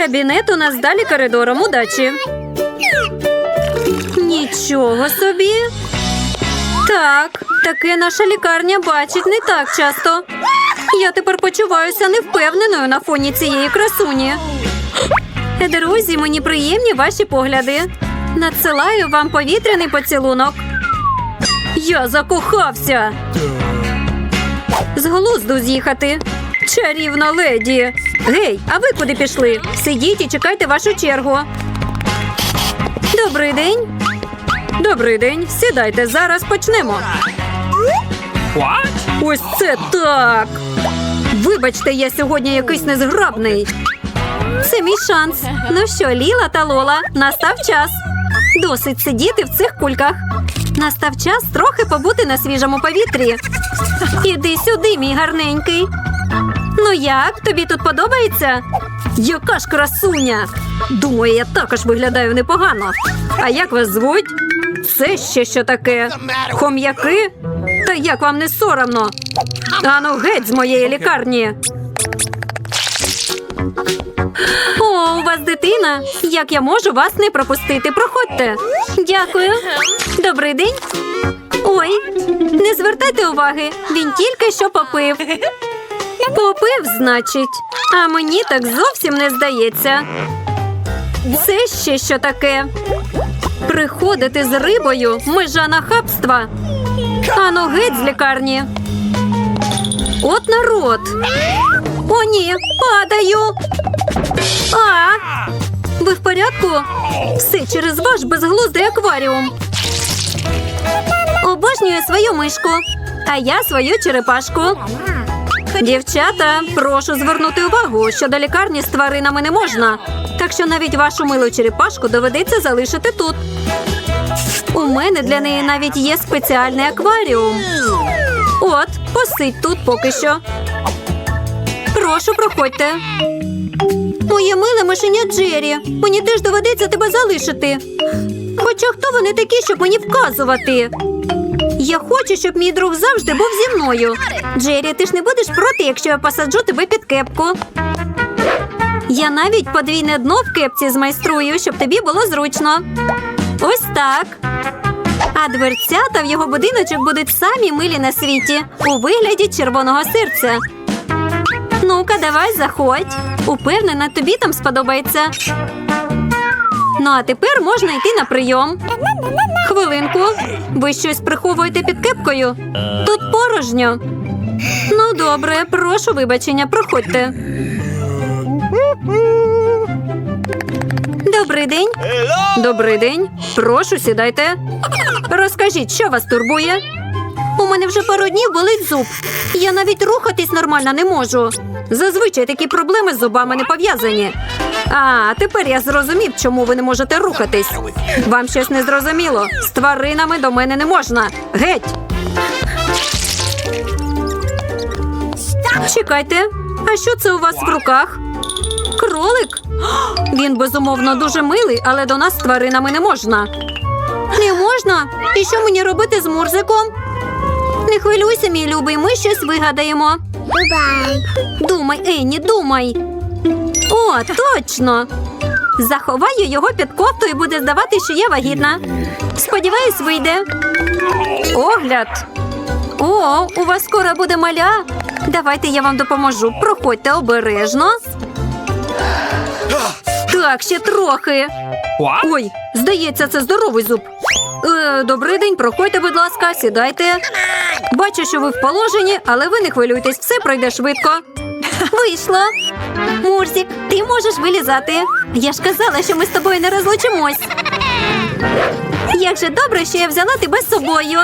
Кабінет у нас далі коридором. Удачі. Нічого собі. Так, таке наша лікарня бачить не так часто. Я тепер почуваюся невпевненою на фоні цієї красуні. Друзі, мені приємні ваші погляди. Надсилаю вам повітряний поцілунок. Я закохався. З глузду з'їхати. Чарівна леді. Гей, а ви куди пішли? Сидіть і чекайте вашу чергу. Добрий день. Добрий день. Сідайте, зараз почнемо. What? Ось це так. Вибачте, я сьогодні якийсь незграбний. Це мій шанс. Ну що, Ліла та Лола, настав час. Досить сидіти в цих кульках. Настав час трохи побути на свіжому повітрі. Іди сюди, мій гарненький. Ну як, тобі тут подобається? Яка ж красуня! Думаю, я також виглядаю непогано. А як вас звуть? Це ще що таке? Хом'яки? Та як вам не соромно? Ану геть з моєї лікарні. О, у вас дитина. Як я можу вас не пропустити? Проходьте. Дякую. Добрий день. Ой, не звертайте уваги. Він тільки що попив. Попив, значить. А мені так зовсім не здається. Це ще що таке? Приходити з рибою межа нахабства. Ану геть з лікарні. От народ. О, ні, падаю. А, ви в порядку? Все через ваш безглуздий акваріум. Обожнюю свою мишку, а я свою черепашку. Дівчата, прошу звернути увагу, що до лікарні з тваринами не можна. Так що навіть вашу милу черепашку доведеться залишити тут. У мене для неї навіть є спеціальний акваріум. От, посидь тут поки що. Прошу, проходьте. Моє миле мишеня Джері. Мені теж доведеться тебе залишити. Хоча хто вони такі, щоб мені вказувати? Я хочу, щоб мій друг завжди був зі мною. Джері, ти ж не будеш проти, якщо я посаджу тебе під кепку. Я навіть подвійне дно в кепці змайструю, щоб тобі було зручно. Ось так. А дверцята в його будиночок будуть самі милі на світі у вигляді червоного серця. Ну-ка, давай, заходь. Упевнена, тобі там сподобається. Ну, а тепер можна йти на прийом. Хвилинку. Ви щось приховуєте під кепкою? Тут порожньо. Ну, добре, прошу вибачення, проходьте. Добрий день. Добрий день. Прошу, сідайте. Розкажіть, що вас турбує? У мене вже пару днів болить зуб. Я навіть рухатись нормально не можу. Зазвичай такі проблеми з зубами не пов'язані. А, тепер я зрозумів, чому ви не можете рухатись. Вам щось не зрозуміло. З тваринами до мене не можна. Геть. Чекайте, а що це у вас в руках? Кролик? Він безумовно дуже милий, але до нас з тваринами не можна. Не можна? І що мені робити з Мурзиком? Не хвилюйся, мій любий, ми щось вигадаємо. Думай, Енні, думай. О, точно. Заховаю його під кофту і буде здавати, що я вагітна. Сподіваюсь, вийде. Огляд. О, у вас скоро буде маля. Давайте я вам допоможу. Проходьте обережно. Так, ще трохи. Ой, здається, це здоровий зуб. Е, добрий день, проходьте, будь ласка, сідайте. Бачу, що ви в положенні, але ви не хвилюйтесь, все пройде швидко. Вийшло. Мурзік, ти можеш вилізати. Я ж казала, що ми з тобою не розлучимось. Як же добре, що я взяла тебе з собою.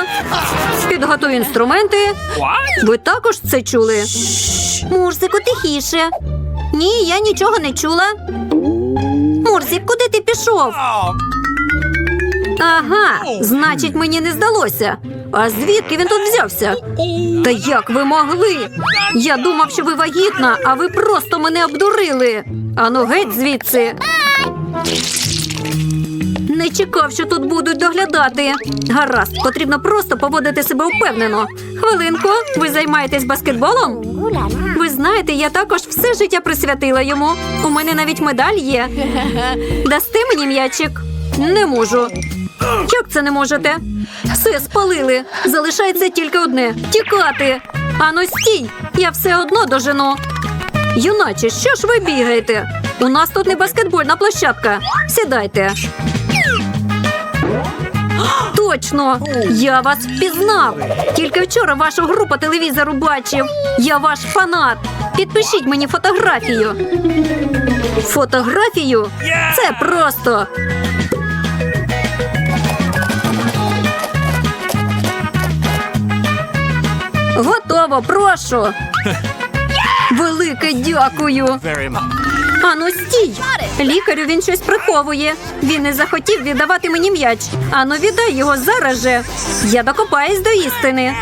Підготуй інструменти. Ви також це чули? Мурзику, тихіше. Ні, я нічого не чула. Мурзик, куди ти пішов? Ага, значить, мені не здалося. А звідки він тут взявся? Та як ви могли? Я думав, що ви вагітна, а ви просто мене обдурили. Ану геть звідси. Не чекав, що тут будуть доглядати. Гаразд, потрібно просто поводити себе впевнено. Хвилинку, ви займаєтесь баскетболом? Ви знаєте, я також все життя присвятила йому. У мене навіть медаль є. Дасти мені м'ячик? Не можу. Як це не можете? Все спалили. Залишається тільки одне тікати. Ану стій! Я все одно дожену. Юначе, що ж ви бігаєте? У нас тут не баскетбольна площадка. Сідайте. Точно! Я вас впізнав. Тільки вчора вашу гру по телевізору бачив. Я ваш фанат. Підпишіть мені фотографію. Фотографію? Це просто. Готово, прошу. Велике дякую. Ану, стій! Лікарю він щось приховує. Він не захотів віддавати мені м'яч. Ану, віддай його зараз же. Я докопаюсь до істини.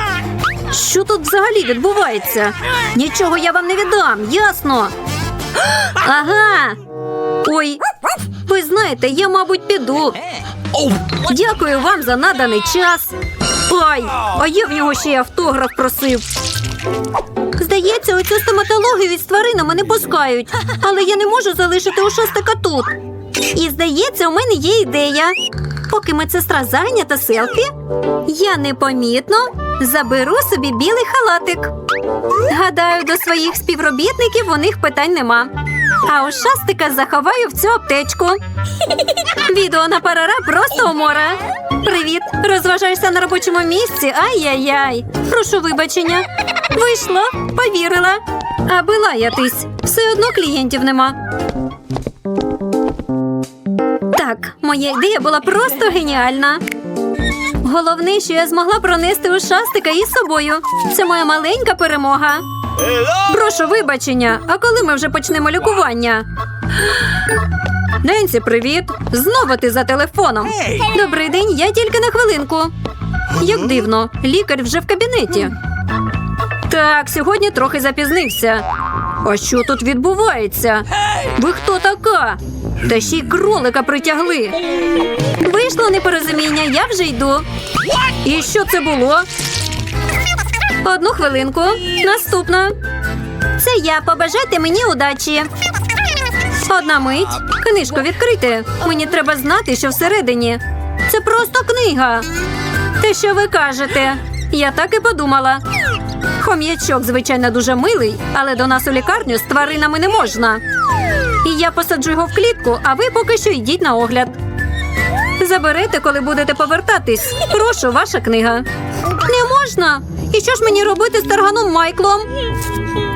Що тут взагалі відбувається? Нічого я вам не віддам, ясно? Ага. Ой, ви знаєте, я, мабуть, піду. Дякую вам за наданий час. Ой, а я в нього ще й автограф просив. Здається, оцю стоматологію з тваринами не пускають, але я не можу залишити ушастика тут. І здається, у мене є ідея. Поки медсестра зайнята селфі, я непомітно заберу собі білий халатик. Гадаю, до своїх співробітників у них питань нема. А ушастика заховаю в цю аптечку. Відео на парара просто умора. Привіт! Розважаєшся на робочому місці? Ай-яй-яй. Прошу вибачення. Вийшло, повірила. Аби лаятись, все одно клієнтів нема. Так, моя ідея була просто геніальна. Головне, що я змогла пронести ушастика із собою. Це моя маленька перемога. Прошу вибачення, а коли ми вже почнемо лікування? Ненсі, привіт! Знову ти за телефоном. Добрий день, я тільки на хвилинку. Як дивно, лікар вже в кабінеті. Так, сьогодні трохи запізнився. А що тут відбувається? Ви хто така? Та ще й кролика притягли. Вийшло непорозуміння, я вже йду. І що це було? Одну хвилинку. Наступна. Це я. Побажайте мені удачі. Одна мить. Книжку відкрити. Мені треба знати, що всередині. Це просто книга. Те, що ви кажете. Я так і подумала. Хом'ячок, звичайно, дуже милий, але до нас у лікарню з тваринами не можна. І я посаджу його в клітку, а ви поки що йдіть на огляд. Заберете, коли будете повертатись. Прошу, ваша книга. Можна. І що ж мені робити з тарганом Майклом?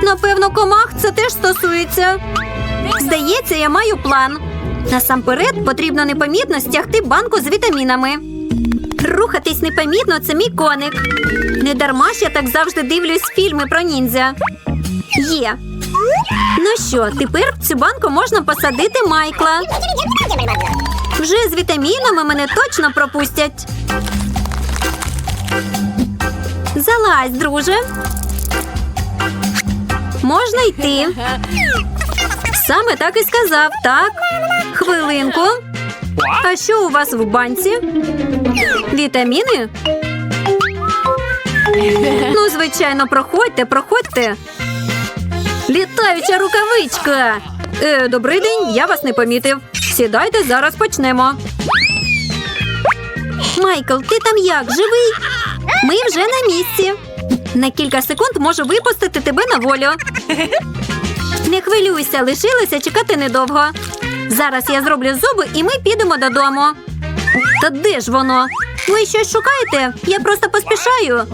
Напевно, комах це теж стосується. Здається, я маю план. Насамперед потрібно непомітно стягти банку з вітамінами. Рухатись непомітно це мій коник. Не дарма ж я так завжди дивлюсь фільми про ніндзя. Є. Ну що, тепер в цю банку можна посадити Майкла. Вже з вітамінами мене точно пропустять. Залазь, друже. Можна йти. Саме так і сказав, так? Хвилинку. А що у вас в банці? Вітаміни? Ну, звичайно, проходьте, проходьте. Літаюча рукавичка. Е, добрий день, я вас не помітив. Сідайте, зараз почнемо. Майкл, ти там як? Живий? Ми вже на місці. На кілька секунд можу випустити тебе на волю. Не хвилюйся, лишилося чекати недовго. Зараз я зроблю зуби і ми підемо додому. Та де ж воно? Ви щось шукаєте? Я просто поспішаю.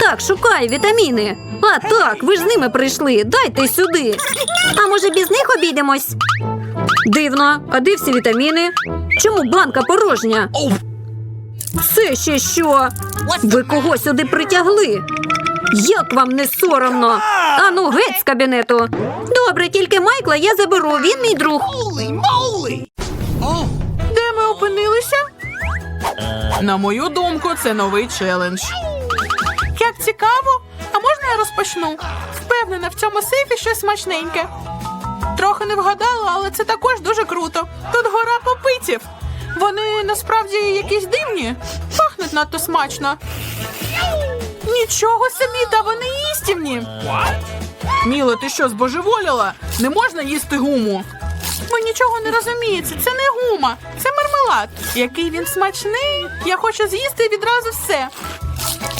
Так, шукаю вітаміни. А так, ви ж з ними прийшли. Дайте сюди. А може без них обійдемось? Дивно, а де всі вітаміни? Чому банка порожня? Це ще що? Ви кого сюди притягли? Як вам не соромно? Ану, геть з кабінету. Добре, тільки Майкла я заберу. Він мій друг. Де ми опинилися? На мою думку, це новий челендж. Як цікаво, а можна я розпочну? Впевнена, в цьому сейфі щось смачненьке. Трохи не вгадала, але це також дуже круто. Тут гора попитів. Вони насправді якісь дивні. Пахнуть надто смачно. Нічого собі, та вони їстівні. Міло, ти що, збожеволіла? Не можна їсти гуму. Ви нічого не розумієте. Це не гума, це мармелад. Який він смачний. Я хочу з'їсти відразу все.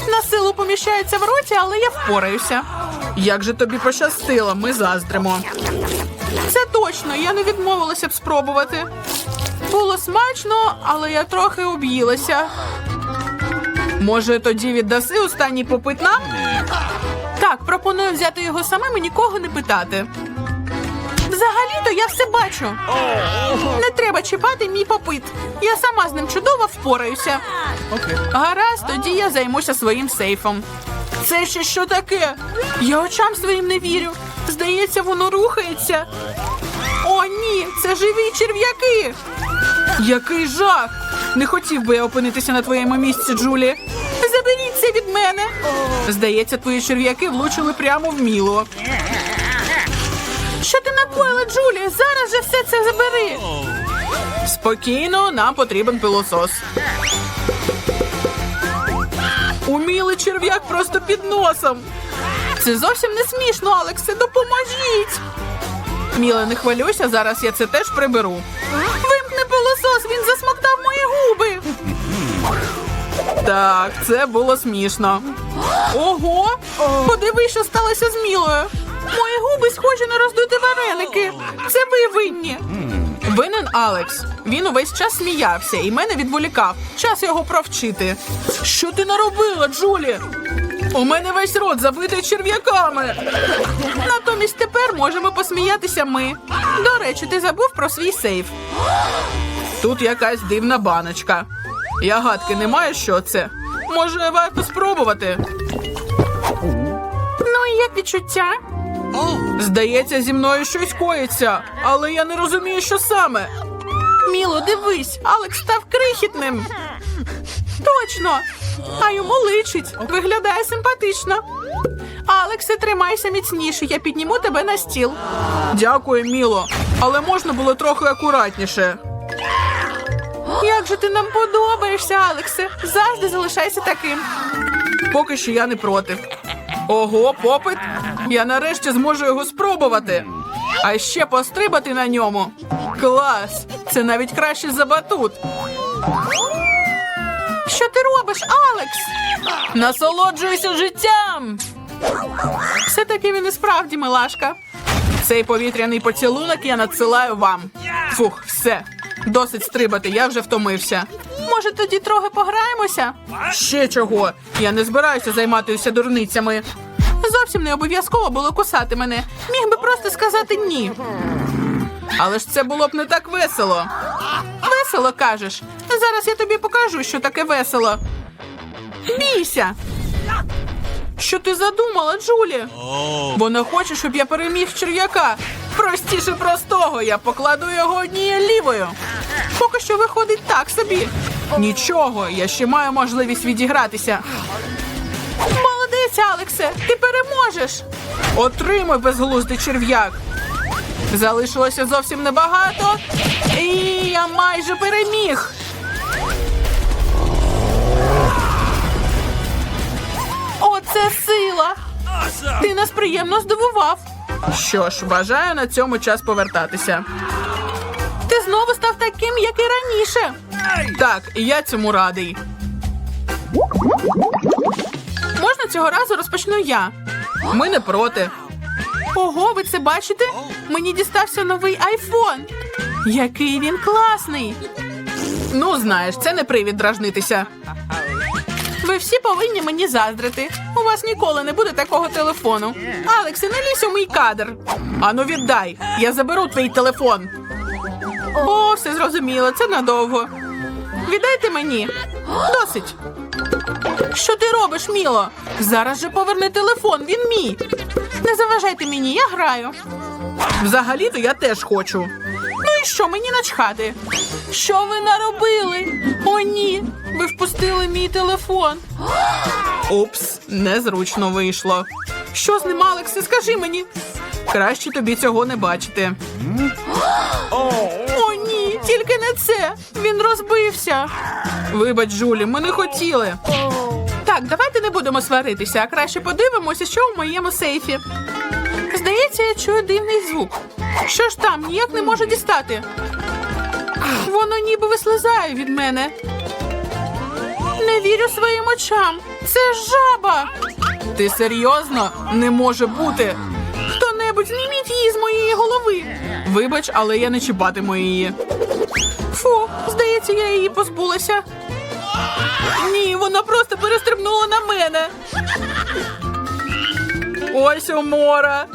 На силу поміщається в роті, але я впораюся. Як же тобі пощастило, ми заздримо. Це точно, я не відмовилася б спробувати. Було смачно, але я трохи об'їлася. Може, тоді віддаси останній попит нам? Так, пропоную взяти його самим і нікого не питати. Взагалі-то я все бачу. Не треба чіпати мій попит. Я сама з ним чудово впораюся. Гаразд, тоді я займуся своїм сейфом. Це ще що таке? Я очам своїм не вірю. Здається, воно рухається. О, ні, це живі черв'яки. Який жах! Не хотів би я опинитися на твоєму місці, Джулі. Заберіть це від мене. Здається, твої черв'яки влучили прямо в міло. Що ти накоїла, Джулі? Зараз же все це забери. Спокійно, нам потрібен пилосос. Умілий черв'як просто під носом. Це зовсім не смішно, Алексе, допоможіть. Міле, не хвилюйся, зараз я це теж приберу. Пилосос, він засмоктав мої губи. Так, це було смішно. Ого! Подиви, що сталося з Мілою. Мої губи схожі на роздуті вареники. Це ви винні. Винен Алекс. Він увесь час сміявся і мене відволікав. Час його провчити. Що ти наробила, Джулі? У мене весь рот забитий черв'яками. Натомість тепер можемо посміятися ми. До речі, ти забув про свій сейф. Тут якась дивна баночка. Я гадки не маю, що це. Може, варто спробувати. Ну і як відчуття? Здається, зі мною щось коїться, але я не розумію, що саме. Міло, дивись, Алекс став крихітним. Точно. А йому личить. Виглядає симпатично. Алексе, тримайся міцніше, я підніму тебе на стіл. Дякую, Міло. Але можна було трохи акуратніше. Як же ти нам подобаєшся, Алексе? Завжди залишайся таким. Поки що я не проти. Ого, попит. Я нарешті зможу його спробувати. А ще пострибати на ньому. Клас! Це навіть краще за батут. Що ти робиш, Алекс? Насолоджуйся життям. Все таки він і справді милашка. Цей повітряний поцілунок я надсилаю вам. Фух, все. Досить стрибати, я вже втомився. Може, тоді трохи пограємося? Ще чого? Я не збираюся займатися дурницями. Зовсім не обов'язково було кусати мене. Міг би просто сказати ні. Але ж це було б не так весело. Весело кажеш. Зараз я тобі покажу, що таке весело. Бійся. Що ти задумала, Джулі? Вона хоче, щоб я переміг черв'яка. Простіше простого, я покладу його однією лівою. Поки що виходить так собі. Нічого, я ще маю можливість відігратися. Молодець, Алексе, ти переможеш. Отримай безглуздий черв'як. Залишилося зовсім небагато. І я майже переміг. Оце сила! Ти нас приємно здивував. Що ж, бажаю на цьому час повертатися. Ти знову став таким, як і раніше. Так, і я цьому радий. Можна цього разу розпочну я. Ми не проти. Ого, ви це бачите? Мені дістався новий айфон. Який він класний. Ну, знаєш, це не привід дражнитися. Ви всі повинні мені заздрити. У вас ніколи не буде такого телефону. Алексе, не лізь у мій кадр. Ану, віддай. Я заберу твій телефон. О, все зрозуміло, це надовго. Віддайте мені. Досить. Що ти робиш, Міло? Зараз же поверни телефон, він мій. Не заважайте мені, я граю. Взагалі-то я теж хочу. Ну і що, мені начхати? Що ви наробили? О, ні. Ви впустили мій телефон. Упс, незручно вийшло. Що з ним, Алексе, скажи мені. Краще тобі цього не бачити. О, ні, тільки не це. Він розбився. Вибач, Жулі, ми не хотіли. Так, давайте не будемо сваритися, а краще подивимося, що в моєму сейфі. Здається, я чую дивний звук. Що ж там, ніяк не можу дістати. Воно ніби вислизає від мене. Не вірю своїм очам. Це жаба. Ти серйозно? Не може бути. Хто-небудь зніміть її з моєї голови. Вибач, але я не чіпатиму її. Фу, здається, я її позбулася. Ні, вона просто перестрибнула на мене. Ось умора.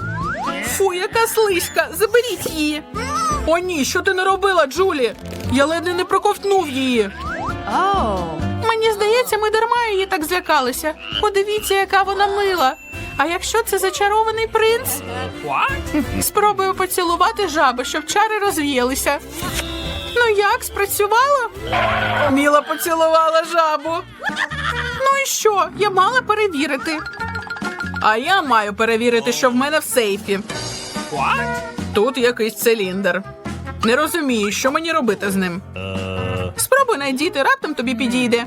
Фу, яка слизька. Заберіть її. О, ні, що ти не робила, Джулі? Я ледве не проковтнув її. Мені здається, ми дарма її так злякалися. Подивіться, яка вона мила. А якщо це зачарований принц? Спробую поцілувати жаби, щоб чари розвіялися. Ну як, спрацювало? Міла поцілувала жабу. Ну і що? Я мала перевірити. А я маю перевірити, що в мене в сейфі. What? Тут якийсь циліндр. Не розумію, що мені робити з ним. Спробуй найдіти, раптом тобі підійде.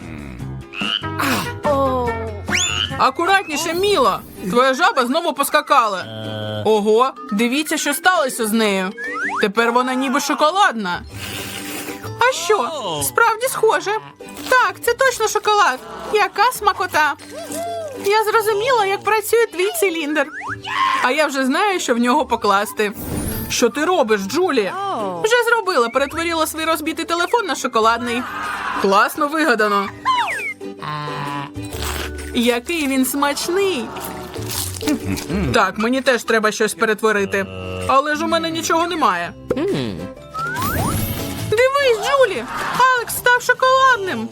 Акуратніше, Міло. Твоя жаба знову поскакала. Ого, дивіться, що сталося з нею. Тепер вона ніби шоколадна. А що? Справді схоже. Так, це точно шоколад. Яка смакота. Я зрозуміла, як працює твій циліндр. А я вже знаю, що в нього покласти. Що ти робиш, Джулі? Вже зробила, перетворила свій розбитий телефон на шоколадний. Класно вигадано. Який він смачний. Так, мені теж треба щось перетворити. Але ж у мене нічого немає. Дивись, Джулі! Алекс став шоколадним.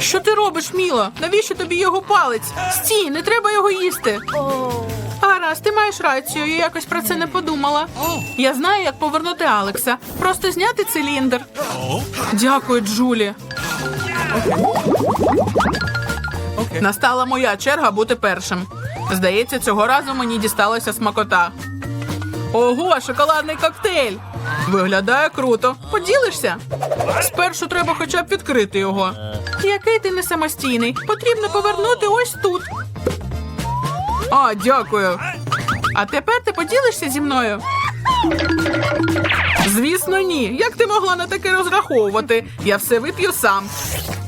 Що ти робиш, Міло? Навіщо тобі його палець? Стій, не треба його їсти. Гаразд, ти маєш рацію, я якось про це не подумала. Я знаю, як повернути Алекса. Просто зняти циліндр. Дякую, Джулі. Настала моя черга бути першим. Здається, цього разу мені дісталася смакота. Ого, шоколадний коктейль! Виглядає круто. Поділишся? Спершу треба хоча б відкрити його. Який ти не самостійний? Потрібно повернути ось тут. А, дякую. А тепер ти поділишся зі мною? Звісно, ні. Як ти могла на таке розраховувати? Я все вип'ю сам.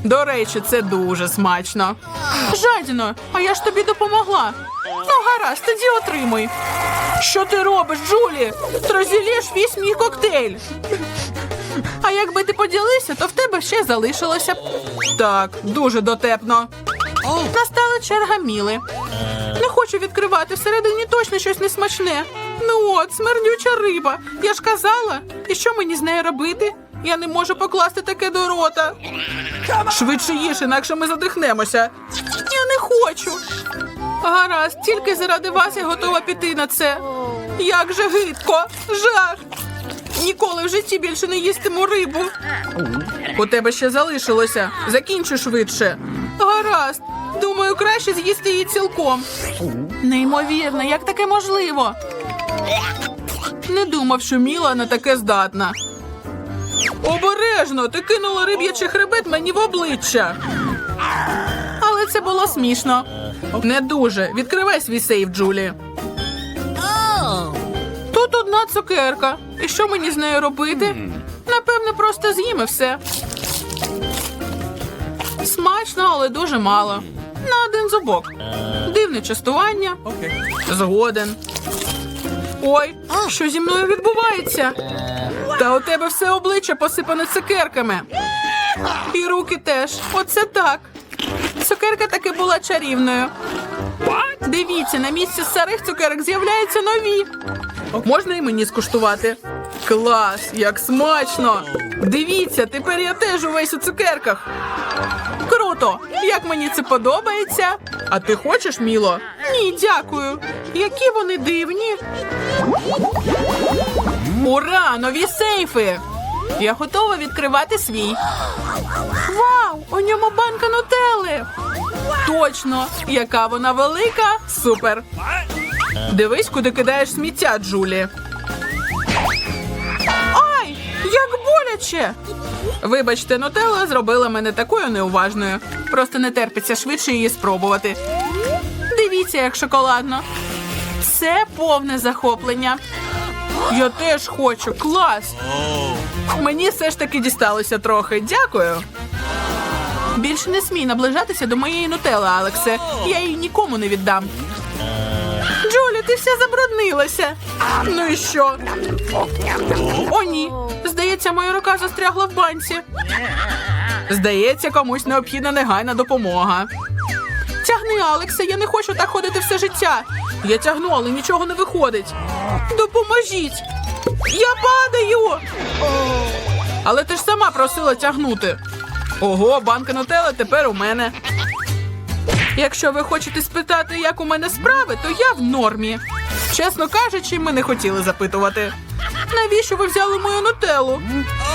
До речі, це дуже смачно. Жадіно, а я ж тобі допомогла. Ну, гаразд, тоді отримуй. Що ти робиш, Джулі? Ти розділиш весь мій коктейль. А якби ти поділився, то в тебе ще залишилося б. Так, дуже дотепно. Настала черга Міли. Не хочу відкривати, всередині точно щось несмачне. Ну от, смердюча риба. Я ж казала. І що мені з нею робити? Я не можу покласти таке до рота. Швидше їж, інакше ми задихнемося. Я не хочу. Гаразд, тільки заради вас я готова піти на це. Як же гидко, жах. Ніколи в житті більше не їстиму рибу. У тебе ще залишилося. Закінчу швидше. Гаразд. Думаю, краще з'їсти її цілком. Неймовірно, як таке можливо? Не думав, що Міла на таке здатна. Обережно, ти кинула риб'ячий хребет мені в обличчя. Але це було смішно. Не дуже. Відкривай свій сейф, Джулі. Тут одна цукерка. І що мені з нею робити? Напевне, просто з'їм все. Смачно, але дуже мало. На один зубок. Дивне частування. Згоден. Ой, що зі мною відбувається? Та у тебе все обличчя посипане цукерками. І руки теж. Оце так. Цукерка таки була чарівною. Дивіться, на місці старих цукерок з'являються нові. Можна і мені скуштувати? Клас, як смачно! Дивіться, тепер я теж увесь у цукерках. Круто! Як мені це подобається? А ти хочеш, Міло? Ні, дякую. Які вони дивні. Ура! Нові сейфи! Я готова відкривати свій. Вау! У ньому банка нутелли! Точно! Яка вона велика! Супер! Дивись, куди кидаєш сміття, Джулі. Боляче! Вибачте, нутелла зробила мене такою неуважною. Просто не терпиться швидше її спробувати. Дивіться, як шоколадно. Це повне захоплення. Я теж хочу. Клас. Мені все ж таки дісталося трохи. Дякую. Більше не смій наближатися до моєї нутели, Алексе. Я її нікому не віддам. Джолі, ти вся забруднилася. Ну і що? О, ні. Здається, моя рука застрягла в банці. Здається, комусь необхідна негайна допомога. Тягни, Алексе, я не хочу так ходити все життя. Я тягну, але нічого не виходить. Допоможіть! Я падаю! Але ти ж сама просила тягнути. Ого, банка нутелла тепер у мене. Якщо ви хочете спитати, як у мене справи, то я в нормі. Чесно кажучи, ми не хотіли запитувати. Навіщо ви взяли мою нутеллу?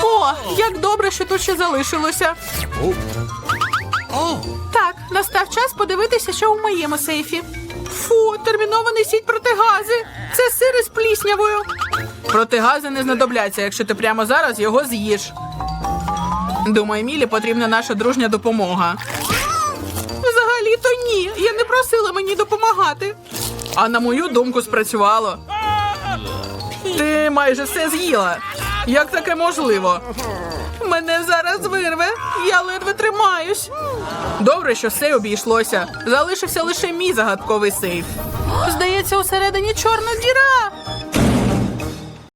О, як добре, що тут ще залишилося. Так, настав час подивитися, що у моєму сейфі. Фу, терміново несіть протигази. Це сир із пліснявою. Протигази не знадобляться, якщо ти прямо зараз його з'їш. Думаю, Мілі потрібна наша дружня допомога. Взагалі-то ні. Я не просила мені допомагати. А на мою думку спрацювало. Ти майже все з'їла. Як таке можливо? Мене зараз вирве. Я ледве тримаюсь. Добре, що все обійшлося. Залишився лише мій загадковий сейф. Здається, усередині чорна діра.